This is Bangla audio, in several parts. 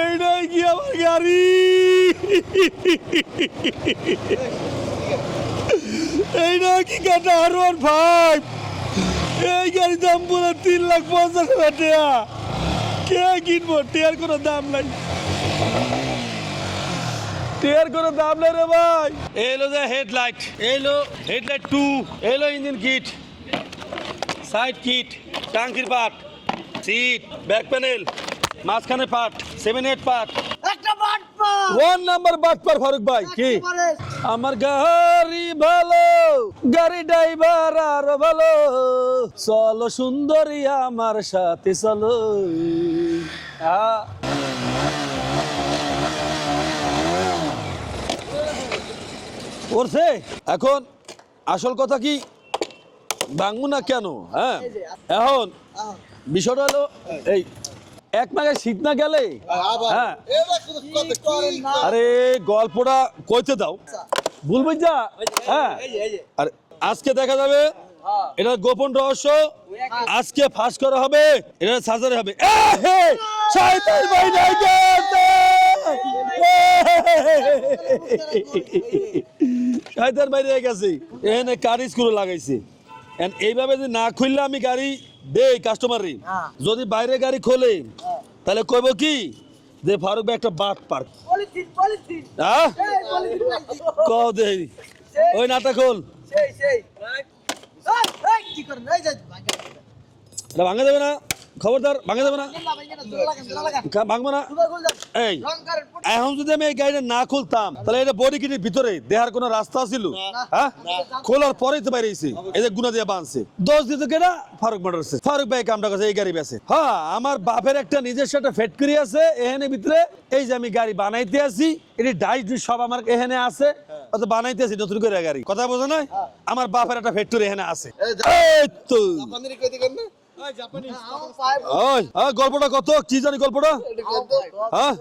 এইটাই কি আমার গাড়ি? এইটা কি কাটা আর ওয়ান ফাইভ এই গাড়ির দাম বলে তিন লাখ পঞ্চাশ হাজার টাকা। কে কিনবো? টিয়ার কোনো দাম নাই। টিয়ার কোনো দাম নাই রে ভাই। এলো যে হেডলাইট। এলো। Headlight two. এলো ইঞ্জিন কিট। সাইড কিট টাঙ্কির পাট সিট ব্যাক প্যানেল। মাঝখানে part seven eight part one number but পার ফারুক ভাই কি? আমার গাড়ি ভালো গাড়ি ড্রাইভার আর ভালো। চলো সুন্দরী আমার সাথে চলো। করছে এখন আসল কথা কি? ভাঙবো না কেন? হ্যাঁ? এখন বিষয়টা হলো এই এক মাঘে শীত না গেলে? হ্যাঁ। আরে গল্পটা কইতে দাও। ভুলবে যা হ্যাঁ। আরে আজকে দেখা যাবে এটা গোপন রহস্য। আজকে ফাঁস করা হবে এটা সাজারে হবে। শয়তান ভাই নাই। শয়তান বাইরে গেছে এখানে কারি স্ক্রু লাগাইছে। এইভাবে যদি না খুললে আমি গাড়ি দেই কাস্টমারি হ্যাঁ। যদি বাইরে গাড়ি খোলে তাহলে কইব কি? যে ফারুক ভাই একটা বাট পার্ক। হ্যাঁ। কও দে ওই নাটা খোল। কি এটা ভাঙা যাবে না? খবরদার ভাঙা যাবে না? না না ভাঙবো না? এই এখন যদি আমি এই গাড়িটা না খুলতাম তাহলে এটা বডি কিটির ভিতরে দেহার কোনো রাস্তা ছিল হ্যাঁ? খোলার পরেই তো বাইরেছে এই যে গুনা দিয়ে বাঁধছে দশ দিত কেনা ফারুক মোটরসে ফারুক ভাই কামটা কাছে এই গাড়ি বেছে। হ্যাঁ আমার বাপের একটা নিজস্ব একটা ফ্যাক্টরি আছে এখানে ভিতরে। এই যে আমি গাড়ি বানাইতে আছি এটি ডাইস সব আমার এখানে আছে। অত বানাইতে আছি নতুন করে গাড়ি। কথা বোঝো না আমার বাপের একটা ফ্যাক্টরি এখানে আছে। এই তো। ওই, গল্পটা কত? কি জানি গল্পটা? হ্যাঁ?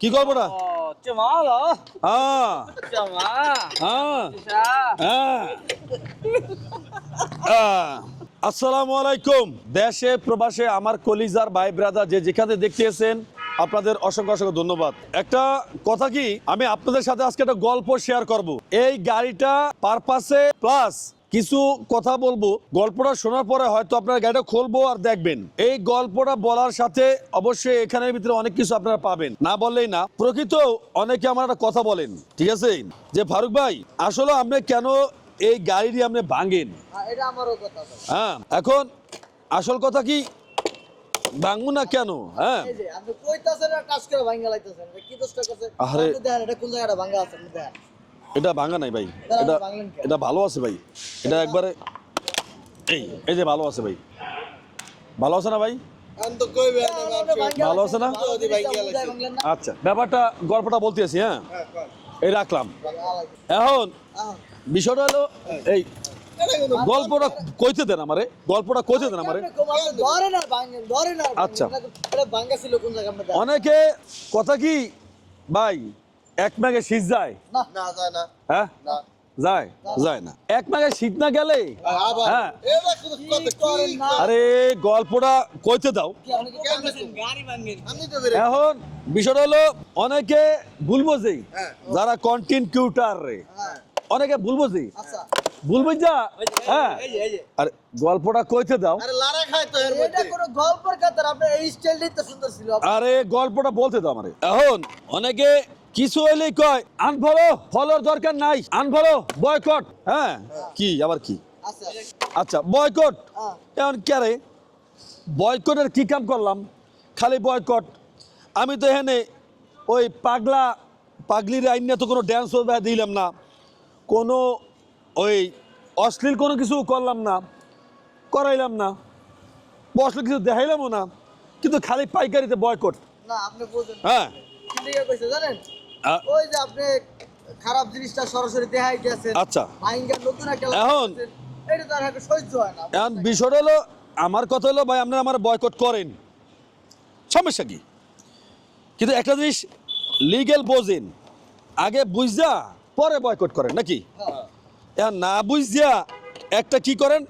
কি গল্পটা? হ্যাঁ। হ্যাঁ। হ্যাঁ। আসসালামু আলাইকুম। দেশে প্রবাসে আমার কলিজার ভাই ব্রাদার যে যেখানে দেখতেছেন আপনাদের অসংখ্য অসংখ্য ধন্যবাদ। একটা কথা কি? আমি আপনাদের সাথে আজকে একটা গল্প শেয়ার করব। এই গাড়িটা পারপাসে প্লাস কিছু কথা বলব। গল্পটা শোনার পরে হয়তো আপনারা গাড়িটা খুলবো আর দেখবেন। এই গল্পটা বলার সাথে অবশ্যই এখানের ভিতরে অনেক কিছু আপনারা পাবেন। না বললেই না। প্রকৃত অনেকে আমার একটা কথা বলেন ঠিক আছে? যে ফারুক ভাই আসলে আপনি কেন এই গাড়িটি আপনি ভাঙেন? হ্যাঁ, আমারও হ্যাঁ এখন আসল কথা কি? ভাঙবো না কেন? হ্যাঁ। আর এটা ভাঙা নাই ভাই। এটা এটা ভালো আছে ভাই। এটা একবারে এই এই যে ভালো আছে ভাই। ভালো আছে না ভাই? ভালো আছে। না? আচ্ছা ব্যাপারটা গল্পটা বলতে আছি হ্যাঁ? এই রাখলাম। এখন বিষয়টা হলো এই গল্পটা কইতে দেন আমারে গল্পটা কইতে দেন আমারে। আচ্ছা। অনেকে কথা কি ভাই এক শীত যায়? না, না যায় না। হ্যাঁ? যায়? যায় না। এক শীত না গেলে? হ্যাঁ? আরে গল্পটা কইতে দাও। এখন বিষয়টা হলো অনেকে ভুল বোঝে হ্যাঁ। যারা কন্টেন্ট কিউটার রে। হ্যাঁ, অনেকে ভুল বোঝে আচ্ছা। ভুল বুঝা হ্যাঁ। আরে গল্পটা কইতে দাও। আরে লারা খায় তো এর এটা মধ্যে। গল্পের কথা না, এই স্টাইলটাই তো সুন্দর ছিল। আরে গল্পটা বলতে দাও আমারে। এখন অনেকে কিছু হইলেই কয় আনফলো ফলোর দরকার নাই আনফলো বয়কট হ্যাঁ? কি আবার কি? আচ্ছা বয়কট হ্যাঁ। এখন কে বয়কটের কি কাম করলাম? খালি বয়কট আমি তো এখানে ওই পাগলা পাগলির আইন তো কোনো ড্যান্স দিলাম না। কোনো ওই অশ্লীল কোনো কিছু করলাম না করাইলাম না। বা অশ্লীল কিছু দেখাইলামও না কিন্তু খালি পাইকারিতে বয়কট হ্যাঁ। জানেন? ওই যে আপনি খারাপ জিনিসটা সরাসরি দেখাই গেছেন। আচ্ছা। নতুন একটা এখন-। এটা তো আর একটা সহ্য হয় না। এখন বিষয়টা হলো আমার কথা হলো ভাই আপনারা আমার বয়কট করেন। সমস্যা কি? কিন্তু একটা জিনিস লিগেল বোঝেন। আগে বুঝা পরে বয়কট করেন নাকি? হ্যাঁ। এখন না বুঝিয়া একটা কি করেন?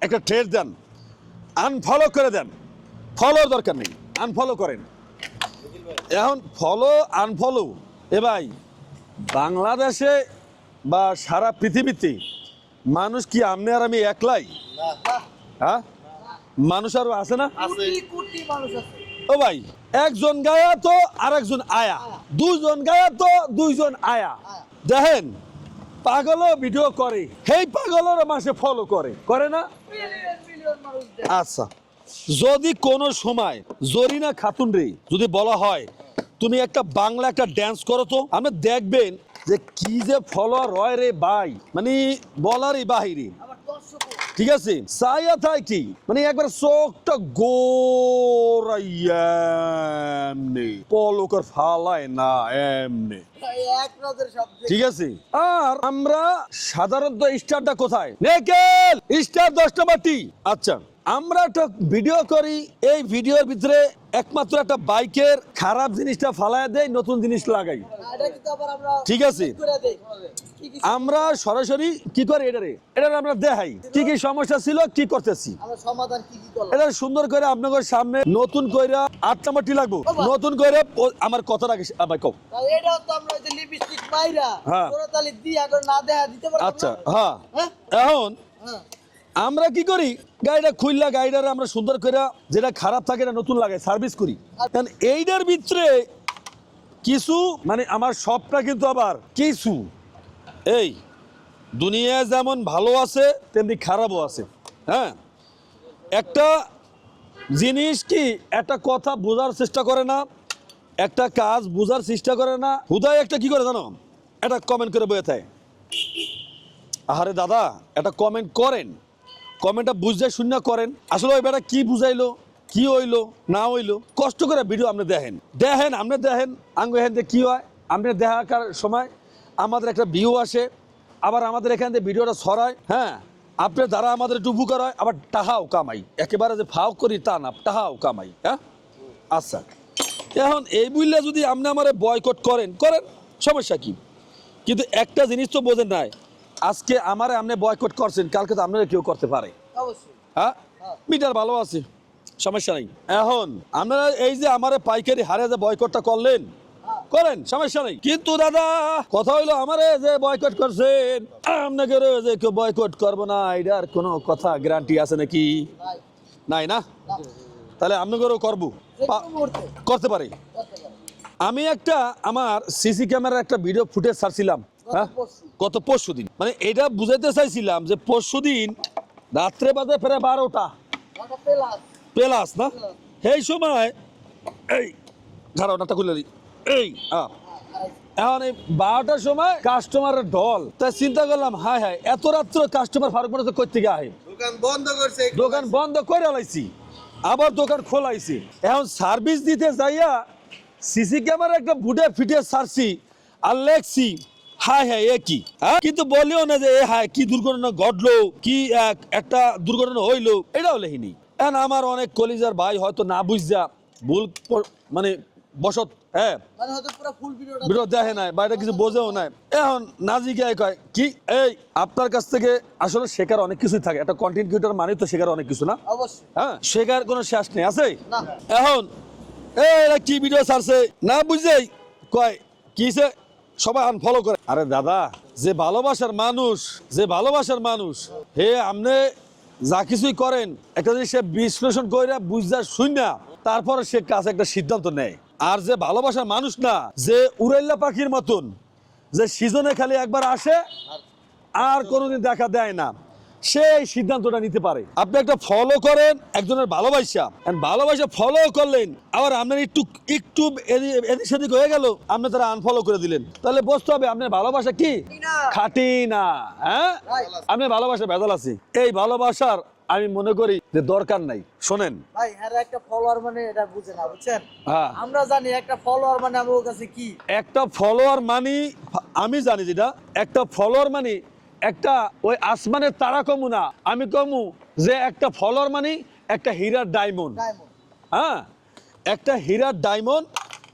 একটা ট্রেড দেন। আনফলো করে দেন। ফলোর দরকার নেই। আনফলো করেন। এখন ফলো আনফলো এ ভাই বাংলাদেশে বা সারা পৃথিবীতে মানুষ কি আপনি আর আমি একলাই? হ্যাঁ? মানুষ আরও আছে না? আছে। কোটি কোটি মানুষ আছে। ও ভাই একজন গায়া তো আর একজন আয়া। দুজন গায়া তো দুইজন আয়া। দেখেন পাগলও ভিডিও করে সেই পাগলের মাসে ফলো করে। করে না? মিলিয়ন মিলিয়ন মানুষ দেখে। আচ্ছা যদি কোনো সময় জরিনা খাতুন রে যদি বলা হয় তুমি একটা বাংলা একটা ড্যান্স করো তো আপনি দেখবেন যে কি যে ফলোয়ার হয় রে ভাই। মানে বলারই বাহিরে। ঠিক আছে? সাইয়া থাই কি? মানে একবার চোখটা গোরাইয়া এমনি, পলকর ফালায় না এমনি। ঠিক আছে? আর আমরা সাধারণত স্টারটা কোথায়? নেকেল! স্টার দশটা বাটি আচ্ছা আমরা একটা ভিডিও করি, এই ভিডিওর ভিতরে একমাত্র একটা বাইকের খারাপ জিনিসটা ফালায় দেয় নতুন জিনিস লাগাই। ঠিক আছে। করে আমরা সরাসরি কি করে এটারে? এটা আমরা দেখাই। কি কি সমস্যা ছিল কি করতেছি? এটা সুন্দর করে আপনাদের সামনে নতুন কইরা আট নাম্বারটি লাগবো। নতুন করে আমার কথা দিতে পারব আচ্ছা হ্যাঁ। হ্যাঁ। এখন হ্যাঁ। আমরা কি করি? গাড়িটা খুললা, গাড়িটারে আমরা সুন্দর করে যেটা খারাপ থাকে এটা নতুন লাগে সার্ভিস করি। কারণ এইটার ভিতরে কিছু মানে আমার সবটা কিন্তু আবার কিছু। এই, দুনিয়া যেমন ভালো আছে, তেমনি খারাপও আছে। হ্যাঁ? একটা জিনিস কি, একটা কথা বোঝার চেষ্টা করে না, একটা কাজ বোঝার চেষ্টা করে না। হুদায় একটা কি করে জানো? একটা কমেন্ট করে বয়ে থাকে। আহারে দাদা, একটা কমেন্ট করেন। কমেন্টটা বুঝতে শূন্য করেন। আসলে ওই বেটা কি বুঝাইলো, কি হইল, না হইল, কষ্ট করে ভিডিও আপনি দেখেন। দেখেন, আপনি দেখেন, আঙ্গ এখান থেকে কি হয়, আপনি দেখার সময় আমাদের একটা ভিউ আসে, আবার আমাদের এখান থেকে ভিডিওটা ছড়ায় হ্যাঁ? আপনার দ্বারা আমাদের একটু উপকার হয়, আবার টাহাও কামাই। একেবারে যে ফাও করি তা না, টাহাও কামাই হ্যাঁ? আচ্ছা এখন এই বুঝলে যদি আপনি আমার বয়কট করেন করেন, সমস্যা কি? কিন্তু একটা জিনিস তো বোঝেন নাই আজকে আমারে আপনি বয়কট করছেন কালকে তো আপনারা কেউ করতে পারে। হ্যাঁ? মিটার ভালো আছে। সমস্যা নেই। এখন আপনারা এই যে আমার পাইকারি হারে যে বয়কটটা করলেন করেন সমস্যা নেই। কিন্তু দাদা কথা হইল আমারে যে বয়কট করছেন আপনাকে যে কেউ বয়কট করব না এটার কোনো কথা গ্যারান্টি আছে নাকি? নাই। না? তাহলে আপনাদেরও করব। করতে পারি। আমি একটা আমার সিসি ক্যামেরার একটা ভিডিও ফুটেজ ছাড়ছিলাম। গত পরশু দিন? মানে এটা বুঝাইতে চাইছিলাম যে পরশু দিন রাত্রে বাজে ফেরে বারোটা। পেলাস। না? সেই সময় এই ঘাড়াটা খুলে দিই। এই আ। এখন এই বারোটার সময় কাস্টমারের ঢল। তাই চিন্তা করলাম হায় হায় এত রাত্র কাস্টমার ফারুক মনে তো করতে আহে? দোকান বন্ধ করছে দোকান বন্ধ করে লাইছি। আবার দোকান খোলাইছি। এখন সার্ভিস দিতে যাইয়া সিসি ক্যামেরা একটা বুটে ফিটে সারছি আর লেখছি হায় হ্যাঁ এ কি? হ্যাঁ? কিন্তু বলিও না যে এ হায় কি দুর্ঘটনা ঘটলো কি এক- একটা দুর্ঘটনা হইল এটাও লেখিনি। এখন আমার অনেক কলিজার ভাই হয়তো না বুঝা ভুল মানে বসত হ্যাঁ? মানে দেখে নাই বাইরে কিছু বোঝেও নাই। এখন নাজিকে কয় কি এই আপনার কাছ থেকে আসলে শেখার অনেক কিছুই থাকে। একটা কন্টেন্ট ক্রিয়েটার মানে তো শেখার অনেক কিছু না? হ্যাঁ শেখার কোনো শেষ নেই আছে? এখন এই কি ভিডিও ছাড়ছে? না বুঝছেই কয় কিসে সবাই আনফলো করে। আরে দাদা, যে ভালোবাসার মানুষ, যে ভালোবাসার মানুষ, হে আমনে যা কিছুই করেন, একটা জিনিস সে বিশ্লেষণ করে বুঝা শুন তারপরে সে কাছে একটা সিদ্ধান্ত নেয়। আর যে ভালোবাসার মানুষ না, যে উড়াইল্লা পাখির মতন, যে সিজনে খালি একবার আসে, আর কোনোদিন দেখা দেয় না। সে এই সিদ্ধান্তটা নিতে পারে। আপনি একটা ফলো করেন একজনের ভালোবাসা। ভালোবাসা ফলো করলেন আবার আপনার একটু একটু এদিক সেদিক হয়ে গেল আপনি তারা আনফলো করে দিলেন। তাহলে বুঝতে হবে আপনার ভালোবাসা কি? খাটি না হ্যাঁ? আপনার ভালোবাসা ভেজাল আছে। এই ভালোবাসার আমি মনে করি যে দরকার নাই। শোনেন। ভাই হ্যাঁ একটা ফলোয়ার মানে এটা বুঝে না বুঝছেন? হ্যাঁ। আমরা জানি একটা ফলোয়ার মানে আমার কাছে কি? একটা ফলোয়ার মানি আমি জানি যেটা একটা ফলোয়ার মানি একটা ওই আসমানের তারা কমু না আমি কমু যে একটা ফলোয়ার মানি একটা হীরার ডায়মন্ড। হ্যাঁ? একটা হীরার ডায়মন্ড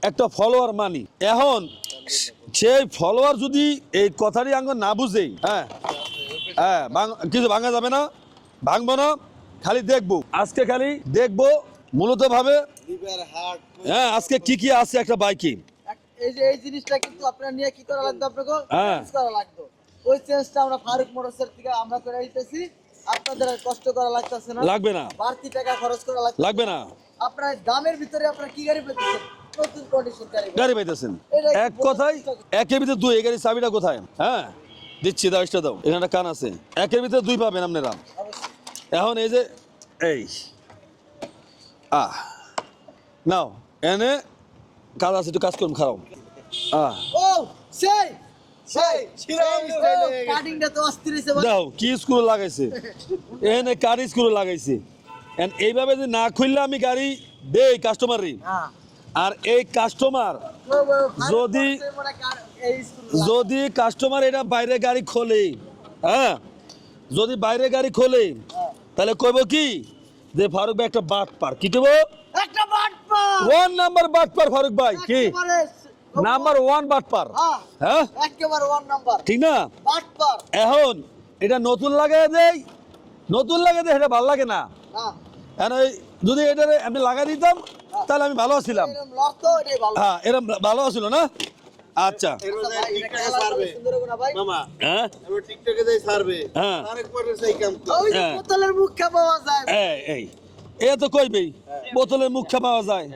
একটা ফলোয়ার মানি। এখন সেই ফলোয়ার যদি এই কথাটি আঙ্গ না বুঝে হ্যাঁ? হ্যাঁ ভাঙ- কিছু ভাঙা যাবে না ভাঙবো না খালি দেখব। আজকে খালি দেখব মূলত ভাবে হ্যাঁ আজকে কি কি আছে একটা বাইকে? এই যে এই জিনিসটা কিন্তু আপনার নিয়ে কি করা লাগবে আপনাকে? হ্যাঁ। ওই চেঞ্জটা আমরা ফারুক মোটরসের থেকে আমরা করে দিতেছি আপনাদের আর কষ্ট করা লাগতেছে না। লাগবে না। বাড়তি টাকা খরচ করা লাগবে লাগবে না। আপনার দামের ভিতরে আপনারা কি গাড়ি পেতেছেন নতুন কন্ডিশন গাড়ি গাড়ি এক কথায় একের ভিতরে দুই এই গাড়ির চাবিটা কোথায়? হ্যাঁ? দিচ্ছি দাও দাও। এখানে একটা কান আছে। একের ভিতরে দুই পাবেন আপনারা। এখন এই যে এই আহ নাও এনে কাজ আছে একটু কাজ করুন খারাপ। আহ। ও সেই! দাও কি স্ক্রু লাগাইছে? এনে কারি স্ক্রু লাগাইছে? এইভাবে যদি না খুললে আমি গাড়ি দেই কাস্টমারই হ্যাঁ। আর এই কাস্টমার যদি- যদি কাস্টমার এটা বাইরে গাড়ি খোলে হ্যাঁ? যদি বাইরে গাড়ি খোলে তাহলে কইব কি? যে ফারুক ভাই একটা বাট পার কি কইব? একটা বাট পা ওয়ান নাম্বার বাট পার ফারুক ভাই কি? নাম্বার ওয়ান বাট পার হ্যাঁ হ্যাঁ? একেবারে ওয়ান নাম্বার ঠিক না? বাট পার এখন এটা নতুন দেই নতুন লাগাই দেয় এটা ভালো লাগে না। হ্যাঁ এখন ওই যদি এটা আমি লাগাই দিতাম তাহলে আমি ভালো ছিলাম এরকম লড়তো এটাই ভালো। হ্যাঁ এরকম ভালো ছিল না? আচ্ছা। এর আচ্ছা হ্যাঁ? এবার টিকটকে যাই ছাড়বে হ্যাঁ। আরেক পরে সেই কাম কর। ওই যে হ্যাঁ। বোতলের মুখে পাওয়া যায়। এই এই। এ তো কইবেই বোতলের মুখ পাওয়া যায়।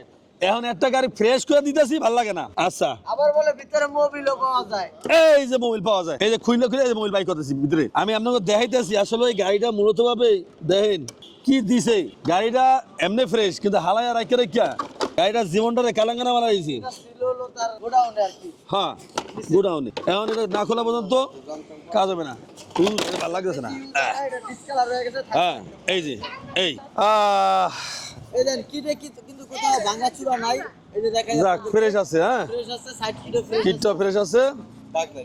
এখন একটা গাড়ি ফ্রেশ করে দিতেছি ভালো লাগে না। আচ্ছা। আবার বলে ভিতরে মোবিলও পাওয়া যায়। এই যে মোবাইল পাওয়া যায়। এই যে খুইলে খুলে এই যে মোবাইল বাই করতেছি ভিতরে। আমি আপনাকে দেখাইতেছি আসলে এই গাড়িটা মূলত ভাবে দেখেন কি দিছে। গাড়িটা এমনি ফ্রেশ কিন্তু হালায়া রাখে রেখা গাড়িটা জীবনটারে কালাঙ্গানা মারা কি। হ্যাঁ গোডাউনে এখন এটা না খোলা পর্যন্ত কাজ হবে না। ভালো লাগতেছে না। হয়ে হ্যাঁ এই যে এই। আহ। কি কোথাও নাই। যাক ফ্রেশ আছে হ্যাঁ? ফ্রেশ আছে সাইড কিটো ফ্রেশ কিটটা ফ্রেশ আছে।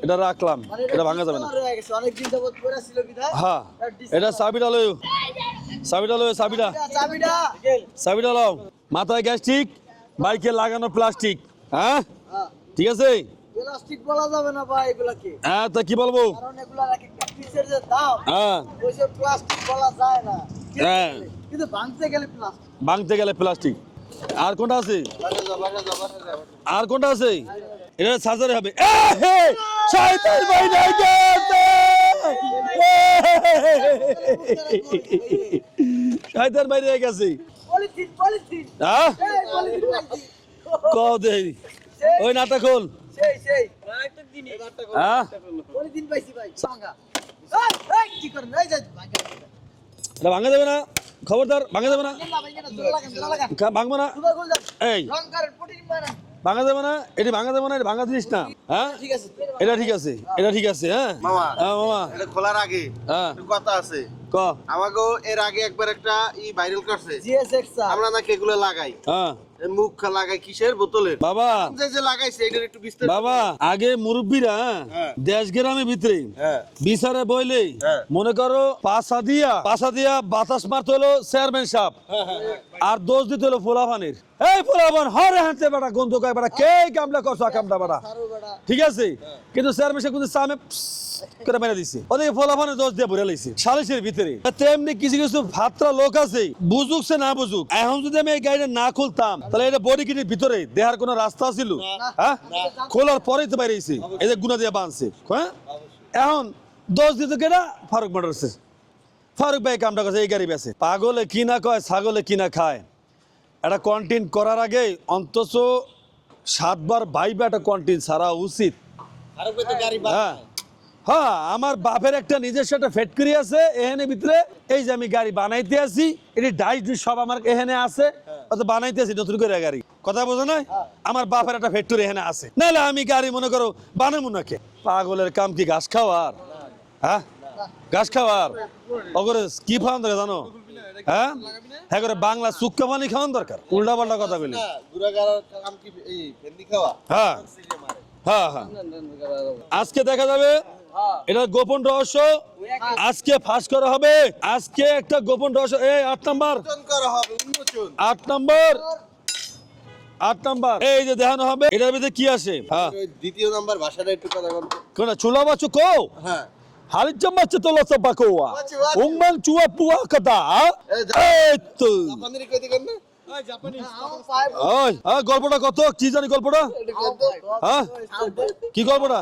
এটা রাখলাম মানে এটা ভাঙা যাবে না। হয়ে গেছে অনেক দিন যাবত পড়ে ছিল বিধায়। হ্যাঁ এটা চাবিটা লয় চাবিটা লয় চাবিটা। চাবিটা চাবিটা। লও। মাথায় গ্যাস্ট্রিক বাইকে লাগানো প্লাস্টিক হ্যাঁ? হ্যাঁ। ঠিক আছে? প্লাস্টিক বলা যাবে না ভাই এগুলাকে। হ্যাঁ তা কি বলব? কারণ এগুলার এক একটা পিসের যে দাম হ্যাঁ। ওই যে প্লাস্টিক বলা যায় না। হ্যাঁ। কিন্তু ভাঙতে গেলে প্লাস্টিক ভাঙতে গেলে প্লাস্টিক আর কোনটা আছে? আর কোনটা আছে? এটা সার্জারি হবে। শয়তান ভাই নাই শয়তান ভাই গেছে ওই নাটক ভাঙা যাবে না? খবরদার ভাঙা যাবে না? ভাঙবো না? এই। ভাঙা যাবে না? এটি ভাঙা যাবে না এটা ভাঙা জিনিস না হ্যাঁ? এটা ঠিক আছে এটা ঠিক আছে হ্যাঁ? মামা। হ্যাঁ মামা। খোলার আগে হ্যাঁ। কথা আছে। ক। এর আগে একবার একটা ই ভাইরাল করছে। জিএসএক্স আমরা নাকি এগুলো লাগাই। হ্যাঁ। মুখ লাগাই কিসের? বোতলের। বাবা। যে যে লাগাইছে এটার একটু বিস্তারিত বাবা আগে মুরব্বীরা হ্যাঁ। দেশ গ্রামের ভিতরে হ্যাঁ। বিচারে বইলে হ্যাঁ। মনে করো পাশা দিয়া পাশা দিয়া বাতাস মারতে হলো চেয়ারম্যান সাহেব। আর দোষ দিতে হলো ফোলাফানের। এই ফোলাফান হরে হাঁটতে বেটা গন্ধ কয় বেটা কে কামলা করছ কামটা বেটা? ঠিক আছে? কিন্তু চেয়ারম্যান সাহেব কিন্তু সামনে করে মেরে দিছে। ওদিকে ফোলাফানের দোষ দিয়ে ভরে লাইছে। সালিশের ভিতরে। তেমনি কিছু কিছু ভাত্রা লোক আছে বুঝুক সে না বুঝুক। এখন যদি আমি এই গাড়িটা না খুলতাম তাহলে এটা বডি কিটির ভিতরে দেহার কোনো রাস্তা ছিল হ্যাঁ? খোলার পরেই তো বাইরেছে এই যে গুনা দিয়ে বাঁধছে। হ্যাঁ? এখন দোষ দিত কেটা ফারুক মোটরসে ফারুক ভাই কামটা করছে এই গাড়ি বেছে। পাগলে কি না কয় ছাগলে কি না খায়। এটা কন্টেন্ট করার আগে অন্তত সাতবার ভাইবা একটা কন্টেন্ট ছাড়া উচিত। হ্যাঁ। হ্যাঁ আমার বাপের একটা নিজস্ব একটা ফ্যাক্টরি আছে এখানে ভিতরে। এই যে আমি গাড়ি বানাইতে আছি এটি ডাইস ডুইস সব আমার এখানে আছে। অত বানাইতে আছি নতুন করে গাড়ি। কথা বোঝো না আমার বাপের একটা ফ্যাক্টরি এখানে আছে। নাহলে আমি গাড়ি মনে করো বানাবো নাকি? পাগলের কাম কি ঘাস খাওয়ার? হ্যাঁ? ঘাস খাওয়ার? ওগরে কি খাওয়ান দরকার জানো? হ্যাঁ? হ্যাঁ করে বাংলা সুক্কা পানি খাওয়ান দরকার। উল্টা পাল্টা কথা বলি। হ্যাঁ। হ্যাঁ হ্যাঁ। আজকে দেখা যাবে এটা গোপন রহস্য। আজকে ফাঁস করা হবে। আজকে একটা গোপন রহস্য। এই আট নাম্বার। উন্মোচন করা হবে উন্মোচন। আট নাম্বার। আট নাম্বার। এই যে দেখানো হবে এটার ভিতরে কি আসে হ্যাঁ। দ্বিতীয় নাম্বার ভাষাটা একটু কথা কোন চুলা কো হ্যাঁ. চুয়া পুয়া কাদা। এই তো। গল্পটা কত? কি জানি গল্পটা? হ্যাঁ? কি গল্পটা?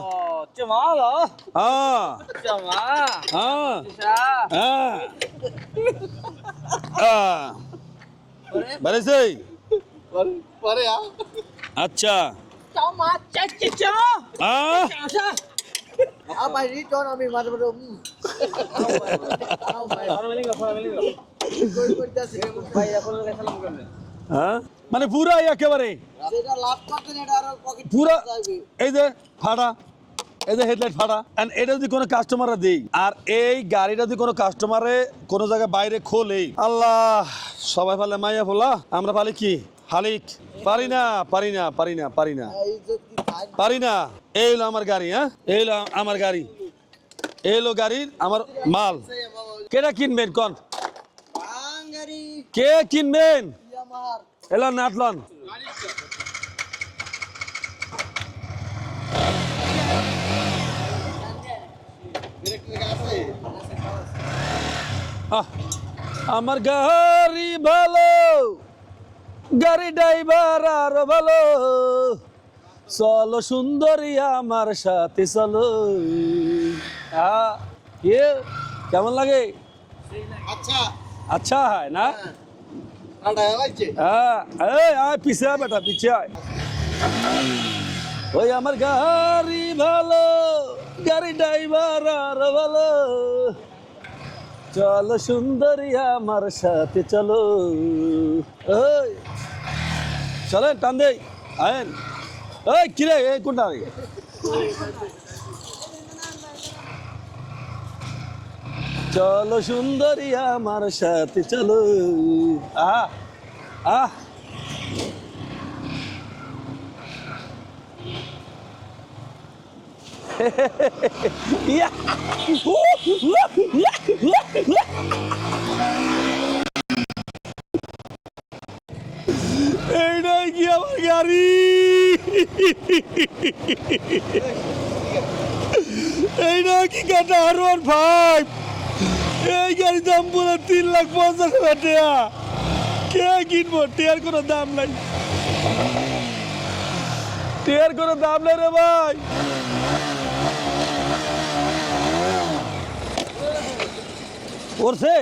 হ্যাঁ। হ্যাঁ। হ্যাঁ। হ্যাঁ। আচ্ছা। হ্যাঁ। আমি মাঝে মাঝে হ্যাঁ? মানে পুরা একেবারে। পুরা এই যে ফাটা এই যে হেডলাইট ফাটা এটা যদি কোনো কাস্টমাররা দেই, আর এই গাড়িটা যদি কোনো কাস্টমারে কোনো জায়গায় বাইরে খোলে, আল্লাহ, সবাই ফালে মাইয়া ফোলা। আমরা পালি কি? হালিক। পারি না পারি না পারি না পারি না। পারি না। এই হলো আমার গাড়ি হ্যাঁ? এই হলো আমার গাড়ি। এই হলো গাড়ির আমার মাল। কেটা কিনবেন, কন? কে কিনবেন? আমার। এলো নাটলন আমার গাড়ি ভালো গাড়ি ড্রাইভার আরও ভালো। চলো সুন্দরী আমার সাথে চলো। কেমন লাগে? আচ্ছা। ওই আমার গাড়ি ভালো গাড়ি ড্রাইভার আর ভালো চলো সুন্দরী আমার সাথে চলো ওই চলেন টান দেই আয়েন ওই কিরে এই কোনটা চলো সুন্দরী, আমার সাথে চলো। আহ আহ! এইটাই কি আমার গাড়ি? এইটা কি কাটা আর ওয়ান ফাইভ এই গাড়ির দাম পুরো তিন লাখ পঞ্চাশ হাজার টাকা? কে কিনবো? টিয়ার কোনো দাম নাই। টেয়ার কোনো দাম নাই রে ভাই। পড়ছে